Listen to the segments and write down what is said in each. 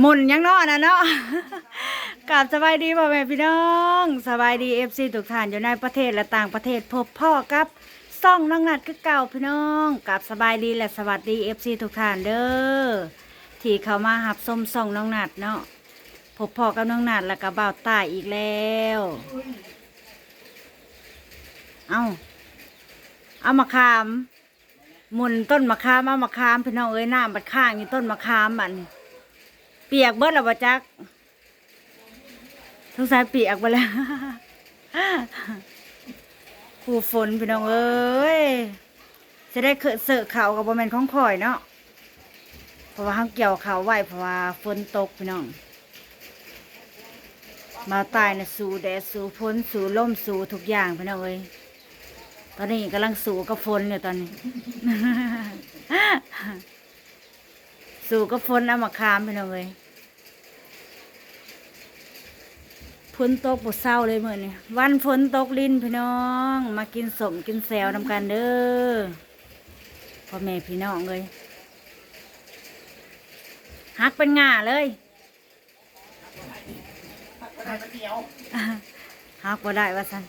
หมุนยังเนาะนะเนาะกราบสบายดีพ่แม่พี่น้องสบายดีเอฟซีทุกท่านอยู่ในประเทศและต่างประเทศพบพ่อกับซ่องน้องนัดคือเก่าพี่น้องกราบสบายดีและสวัสดีเอฟซีทุกท่านเด้อที่เข้ามาหับส้มซ่องน้องนัดเนาะพบพ่อกับน้องนัดแล้วก็บ่าวตายอีกแล้ว เอาเอามาขามมุนต้นมะขามเอามะขามพี่น้องเอ้ยน้ำบัดข้างอยู่ต้นมะขามอันนี้ เปียกเบิดแล้วบ่จักทุกสายเปียกไปแล้วผูฝนพี่น้องเอ้ยจะได้เคอะเสอะเขากับบ่แม่นของข่อยเนาะเพราะว่าเขาเกี่ยวเขาไหวเพราะว่าฝนตกพี่น้อง มาตายนะสู้แดดสู้ฝนสู้ลมสู้ทุกอย่างพี่น้องเอ้ยตอนนี้กำลังสู้กับฝนอยู่ตอนนี้ สู้กับฝนเอามาคามพี่น้องเอ้ยฝนตกปวดเศร้าเลยมื่อนี้วันฝนตกลิ้นพี่น้อง มากินสมกินแซวนำกันเด้อพ่อแม่พี่น้องเลยหักเป็นง่าเลยฮักบ่ได้ว่าสัน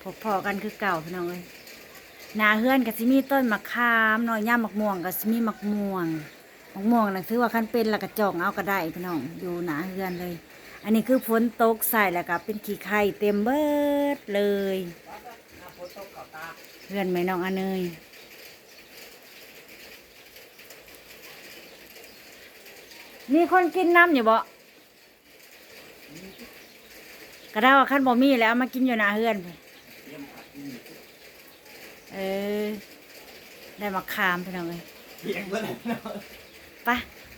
พบพอกันคือเก่าพี่น้องเอ้ยห นาเฮือนก็สิมีต้นมะขามหน่อยย่ามะม่วงก็สิมีมะม่วงมะม่วงนะถือว่าคันเป็นแล้วก็จองเอาก็ได้พี่น้องอยู่หนาเฮือนเลย อันนี้คือฝนตกใส่แล้วก็เป็นขี้ไข่เต็มเบิดเลยเฮือนไหมน้องอันเนยมีคนกินน้ำอยู่บ่ก็ได้ว่าขั้นบ่มีแล้วมากินอยู่หนาเฮือนไป เออ ได้มาคามพี่น้องเลยเพียงเพื่อนเนาะไป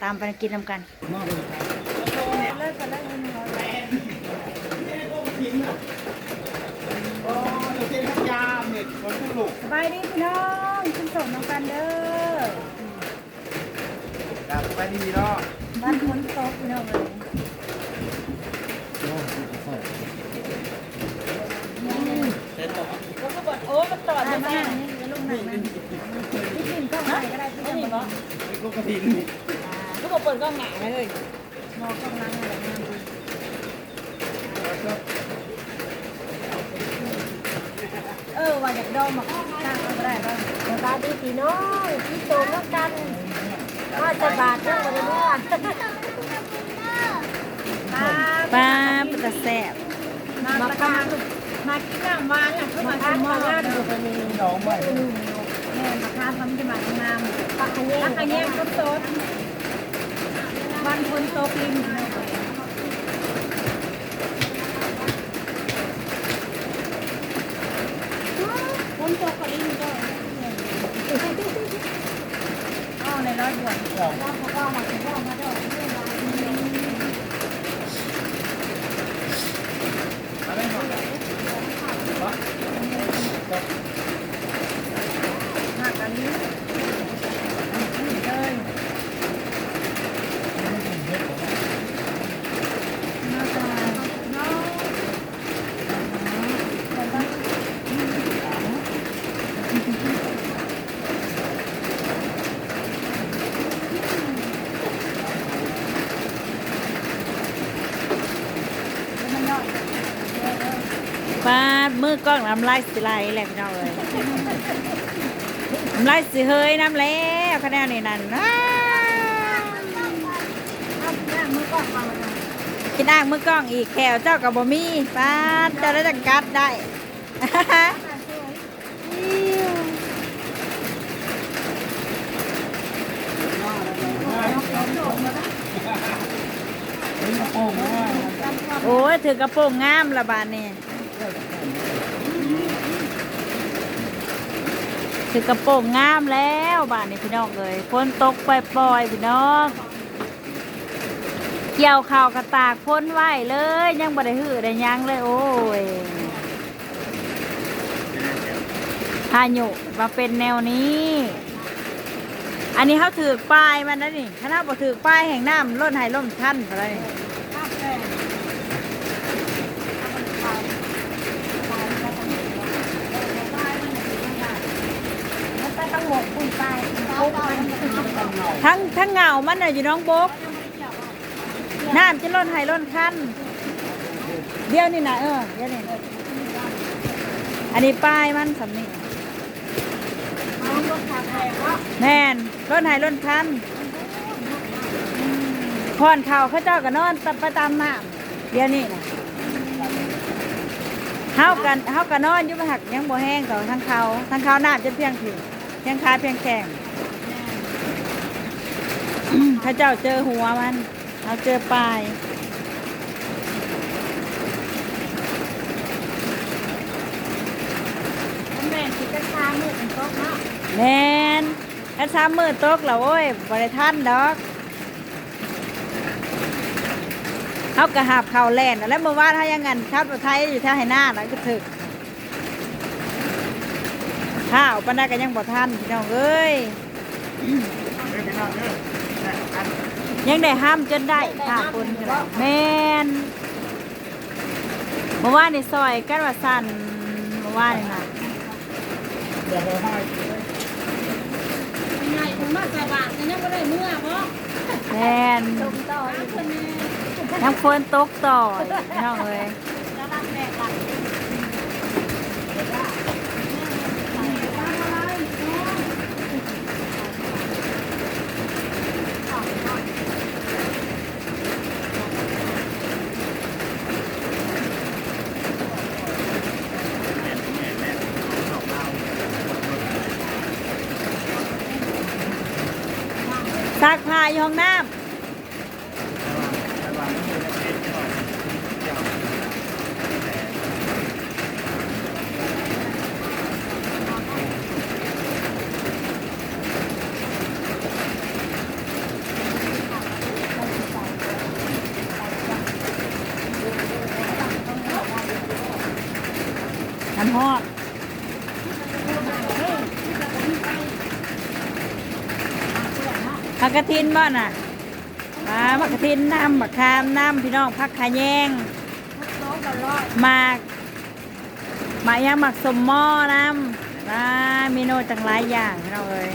ตามไปกินนำกัน มอบเลยครับเลิกกันแล้วแฟนนี่พวกทิ้งอะโอ้เดี๋ยวเส้นยามเนี่ยคนผู้ลูกสบายดีพี่น้องกินสมนำกันเด้อ กลับไปดีเนาะบ้านคนตกพี่น้องเลย เส้นต่อ แล้วก็บ อกโอ้มันต่อได้ไหมนี่จะลูกไหนมันพี่กินข้าวไหนก็ได้พี่จะบอกไอ้พวกกระถินนี่ก็บอกเปิดกล้องหนาเลยมองกล้องล้างอะไรงามดีเออว่าอยากดองมาตั้งเอาก็ได้บ้างสบาดีพี่น้องพี่โตแล้วกันว่าจะบาดจังวันนี้ป้าปตะแสบมาทาน มากินน้ำหวานอะมามาทาทานนมาางมานนดูคนนี้น้องใหม่แม่มาทาทำจะมาทำงามปักขยี้รักอันนี้ต้นโตวันคนโตปิมคนโตกว่านี้ก็อ้าวในร้อยบวชสองว่าเขาว่ามาเขาว่ามาด้วยอหมดเลย หักอันนี้เลยน่าจะน้อง ปาดมือกล้องน้ำลายสิไหลแหละพี่น้องเลยน้ำลายสิเฮยน้ำแล้วคะแนนนี่นั่นกินอ่างมือกล้องอีกแขวเจ้ากับบ่มีป้าดเจ้าได้จังกัดได้ โป่งว่า โอ้ ยถือกระโปรงงามละบานนี่ถือกระโปรงงามแล้วบานนี้พี่น้องเลยฝนตกปล่อยๆพี่น้อง เกี่ยวข่าวกระตากพ้นไหวเลย ยังบ่ได้หื้อได้ยังเลย โอ้ยพายุมาเป็นแนวนี้ อันนี้เขาถือป้ายมันนะนี่ถ้าเราบ่ถือป้ายแห่งน้ำล้นให้ล้มท่านอะไรนี่ ข้าวแป้ง มันไปต้องหกคุยไปปุ๊บมันทั้งทั้งเหงามันน่ะอยู่น้องบกน้ำจะล้นไห้ล้นคันเดี๋ยวนี่นะเออเดี๋ยวนี่อันนี้ป้ายมันสำนี่น้องรถขับแรงว่าแม่นล้นไห้ล้นคันพอนเข่าเขาเจ้าก็นอนตะไปตามน้ำเดี๋ยวนี้นะเฮากันเฮากันนอนอยู่บ่หักยังบ่แห้งต่อทั้งเขาทั้งเขาน้ำจะเพียงถึง ยงขาเพียงแข้งถ้าเจ้าเจอหัวมันเราเจอปลายแม่คิดจะค้ามือเป็นโต๊ะเนาะแมนแค่สามมือตกแล้วโอ้ยบริท่านดอกเขากระหับเข่าแล่นแล้วเมื่อวานเขายังงันครับไทยอยู่แถวไหหน้าแล้วก็ถึก ข้าวปันได้ก็ยังบ่ทันพี่น้องเอ้ยเด้อพี่น้องเด้อนะอันยังได้ห้ามจนได้ค่ะคุณแมนเมื่อวานในซอยกันว่าสั่นเมื่อวานนี่นะเดี๋ยวเราให้ยังไงคุณมาสบายจะยังไม่ได้เมื่อบ่แมนจมต่ออีกคนนึงยังฝนตกต่ออีกพี่น้องเอ้ย แล้วรักแม่กัน ซักผ้าอยู่ห้องน้ำ กกระทินบ้าน่ะมาผักกระทินน้ำผักคามน้ำพี่น้องผักขาแยงน้องกันรอดหมากหมากยังหมักสมหม้อน้ำมาเมนูจังหลายอย่างพี่น้องเอ้ย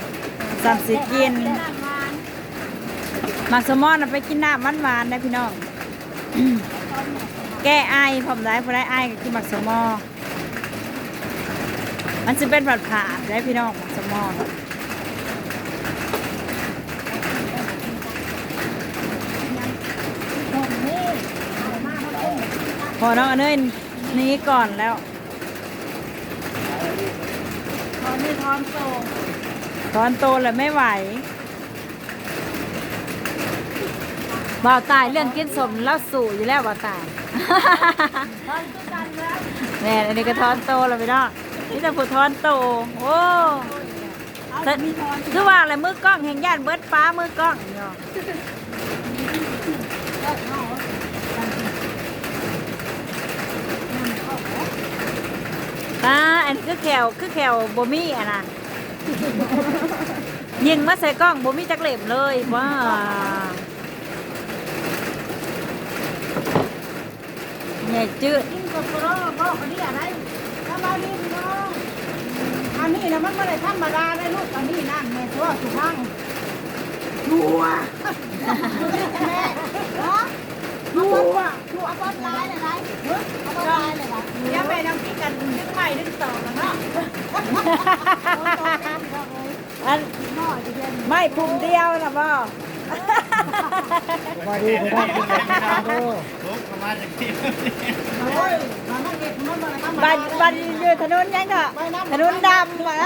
สับสิกินน้ำหวานหมักสมหม้อน่ะไปกินน้ำหวานๆนะพี่น้องแก้ไอผมได้พอได้ไอก็กินหมักสมหม้อมันจะเป็นผัดผ่าได้พี่น้องหมักสมหม้อ ตรงนี้เอามาเขาเต้น พอน้องอันเนยหนี้ก่อนแล้วตอนนี้พร้อมโตตอนโตแล้วไม่ไหวบ่าวตายเรื่องกินสมแล้วสู่อยู่แล้วบ่าวตายตอนคือกันแล้วแม่อันนี้ก็ทอนโตแล้วพี่น้องนี่แต่ผู้ทอนโตโอ้แต่คือว่าอะไรมือกล้องแห่งย่านเบิดฟ้ามือกล้องเนาะ อ่าอันนี้คือแขวคือแขวบ่มีอะนะยิงมาใส่กล้องบ่มีจักเหล็บเลยว้าใหญ่จืดกินกับโปรบอกอันนี้อะไรสบายดีพี่น้องอันนี้นะมันไม่ได้ธรรมดาได้ลูกอันนี้นั่นแม่ชัวสุพังรัวแม่เนาะรัวรัว เอาบอลลายเลยไรเอาบอลลายเลยไรเดี๋ยไปน้ำพริกกันดึงใหม่ดึงต่อกันเนาะอันหม้อจะเย็นไม่พุงเดียวนะบ่มาดีพี่น้องเด้อลุกมาจากที่โอ้ยมันไม่เก็บมันบันบันอยู่ถนนยังก็ถนนดำวะ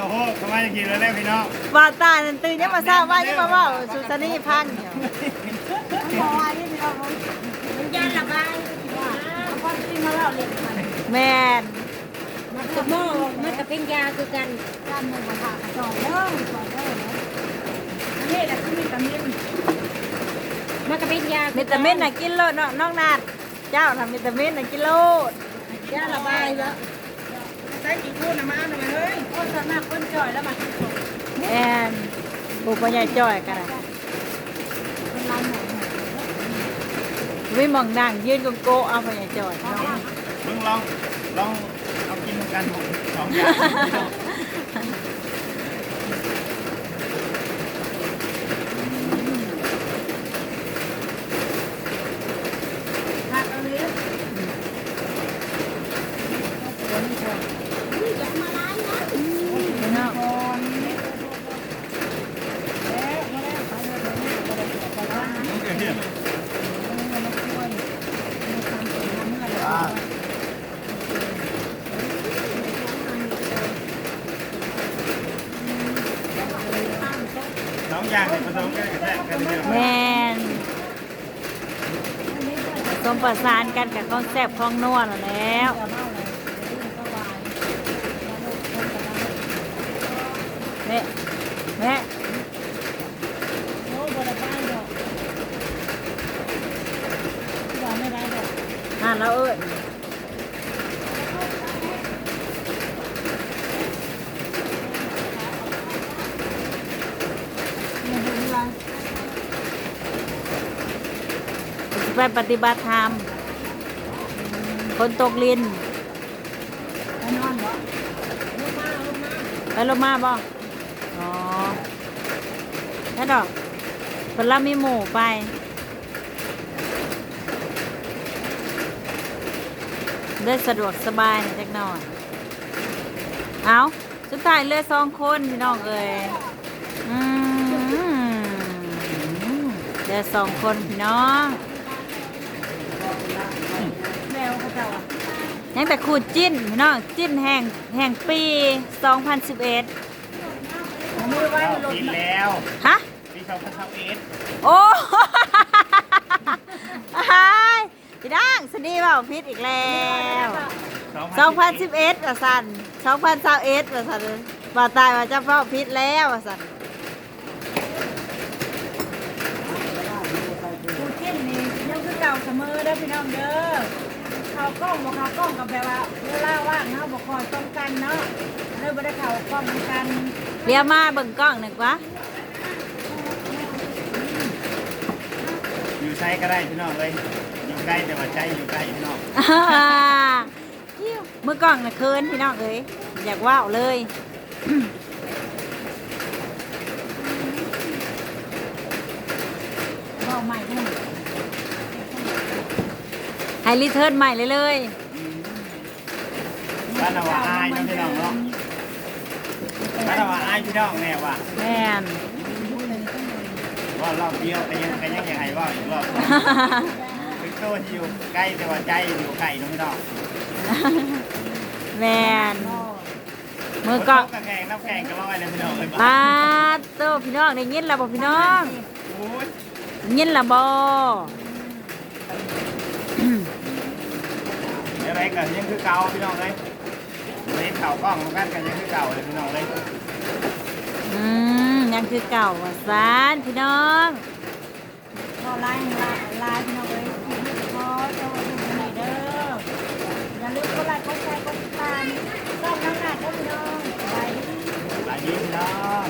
โอ้โหเข้ามาจากที่แล้วพี่น้องบ่าวตานั่นตื่นยังมาเศร้าว่ายังมาเว่าสุสานีพังอยู่ยันระบายพอกินมาแล้วเล็กมันแม่นมันจะหม้อมันจะเป็นยาคือกันการหมูกระทะกระจอกเด้อจอกเด้อนี่แหละคือมีตามินมันก็เป็นยามิตามินน่ะกินโลดเนาะน้องนาดเจ้าทำมิตามินน่ะกินโลดยาระบายแล้ว ใช้กี่คู่นะมาหน่อยเฮ้ยโอ้สนับคนจ่อยแล้วมันแม่นบุกปัญญาจ่อยกันน่ะเป็นลายหมูยไม่มองนั่งยืนโกโก้เอาไปอย่าจอดเนาะมึงลองลองเอากินกันสองอย่าง หักเอาเลยอุ้ยอยากมาร้านนะ พี่น้อง ก่อนแล้วมาแล้วไปเลยไปเลยไปเลยไปเลย มึงเกิดที่ไหน อ่า สองอย่างเนี่ยผสมกันกระแทกกันเดียว แมนผสมประสาน กันกับข้องแซ่บข้องนัวดแล้วแม่แม่อ่านแล้วเอ้ยไปปฏิบัติธรรม คนตกลินไปนอนบ่ไปลงมาบ่อ๋อแล้วดอกเพิ่นรับมีหมูไปได้สะดวกสบายหน่อยจักหน่อยเอาสุดท้ายเลือสองคนพี่น้องเอ้ยอืมเลือสองคนพี่น้อง วเขาเจ้าอะยังแต่ขูดจิ้นพี่น้องจิ้นแห่งแห่งปี 2011เอามือไว้หลบกินแล้วฮะ ปีสองพันสิบเอ็ดโอ้ยพี่ดังสนีเปล่าพิษอีกแล้ว 2011ว่าสัน2021ว่าสันว่าตายว่าจะเฝ้าพิษแล้วว่าสันกูจิ้มนี่ยังคือเก่าเสมอเด้อพี่น้องเด้อ เขากล้องบ่เขากล้องกับแบบว่าเวลาว่างเนาะบ่คอยตรงกันเนาะเลยบ่ได้เข้ากล้องกันเรียมาเบิ่งกล้องหนึ่งวะอยู่ใช้ก็ได้พี่น้องเลยอยู่ใกล้แต่ว่าใจอยู่ใกล้พี่น้องเมื่อกล้องน่ะเคินพี่น้องเอ้ยอยากว่าวเลยเว้าใหม่เด้อ ให้รีเทิร์นใหม่เลยเลยบ้านเราว่าอายเนาะพี่น้องเนาะบ้านเราว่าอายพี่น้องแน่ว่ะแม่นว่ารอบเดียวก็ยังก็ยังยังไงว่าอีกรอบถึงโตที่อยู่ใกล้แต่ว่าใจอยู่ไกลเนาะพี่น้องแม่นมือกล้องกระแข่งน้ำแข่งก็ร้อยเลยพี่น้องเลยปาดโตพี่น้องได้ยินแล้วบ่พี่น้องโอ้ยได้ยินแล้วบ่ อะไรกันยังคือเก่าพี่น้องเลยเล่นเข่ากล้องกันกันยังคือเก่าเลยพี่น้องเลยอืมยังคือเก่าว่าซานพี่น้องเว้าไลน์ไลน์ไลน์พี่น้องเอ้ยคลิปนี้ขอเจ้าดูกันหน่อยเด้ออย่าลืมกดไลค์กดแชร์กดติดตามช่องน้ำหนักด้อพี่น้องไปหลายทีพี่น้อง